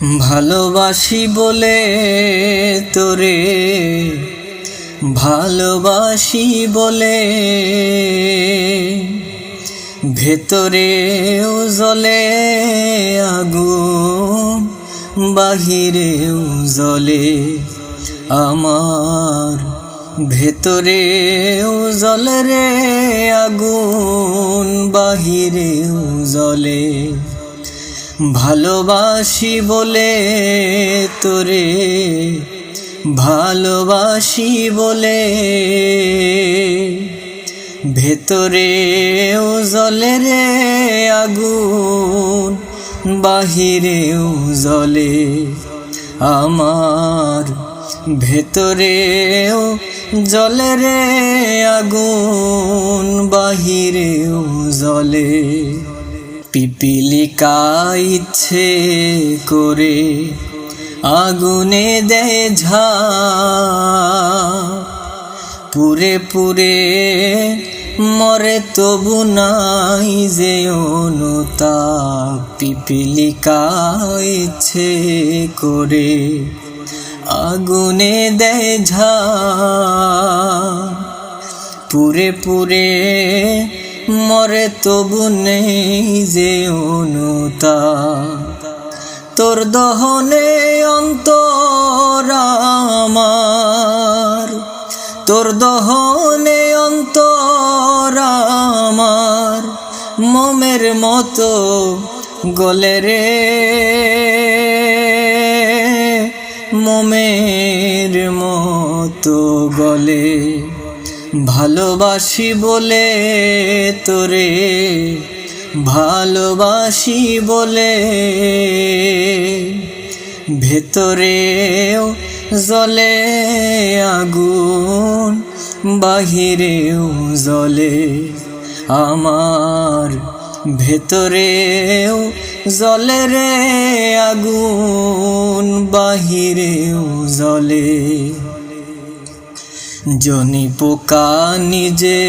ভালোবাসি বলে তোরে, ভালোবাসি বলে ভেতরে জলে আগুন, বাহিরেও জলে আমার, ভেতরেও জলে রে আগুন, বাহিরেও জলে ভালোবাসি বলে তোরে, ভালোবাসি বলে ভেতরে ও জলে রে আগুন বাহিরেও জলে আমার ভেতরেও জলে রে আগুন বাহিরেও জলে পিপিলিকা ইচ্ছে করে আগুনে দেয় ঝা। পুরে পুরে মরে তবু নাই যে অনুতা পিপিলিকা ইচ্ছে করে আগুনে দেয় ঝা। পুরে পুরে মরে তবু নেই যে অনুতা। তোর দহনে অন্তর আমার। তোর দহনে অন্তর আমার। মোমের মতো গলে রে। মোমের মতো গলে ভালোবাসি বলে তোরে, ভালোবাসি বলে ভেতরেও জলে আগুন, বাহিরেও জলে, আমার ভেতরেও জলে রে আগুন, বাহিরেও জলে। জনি পোকা নিজে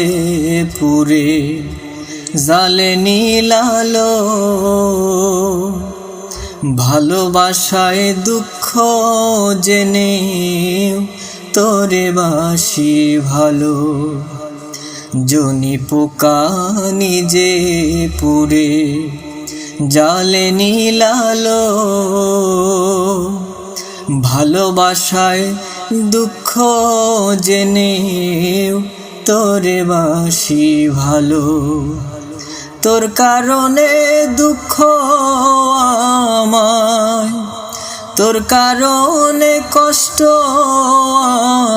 পুরে, জালে নীলালো ভালোবাসায় দুঃখ জেনে তোরে বাসি ভালো। জনি পোকা নিজে পুরে, জালে নীলালো ভালোবাসায় দুঃখ জেনে তোরে বাসি ভালো। তোর কারণে দুঃখ আমায়, তোর কারণে কষ্ট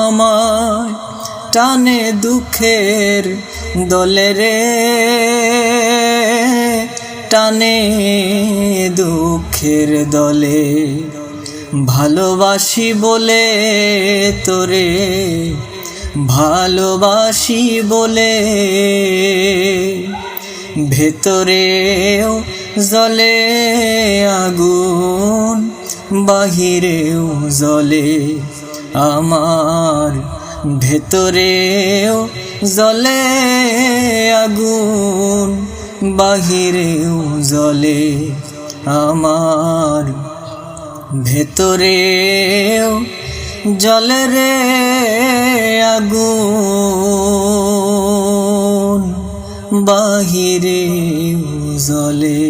আমায়। টানে দুঃখের দলে রে, টানে দুঃখের দলে। ভালোবাসি বলে তোরে, ভালোবাসি বলে ভেতরেও জলে আগুন, বাহিরেও জলে আমার, ভেতরেও জলে আগুন, বাহিরেও জলে আমার। ভেতরেও জলে রে আগুন বাহিরে জলে।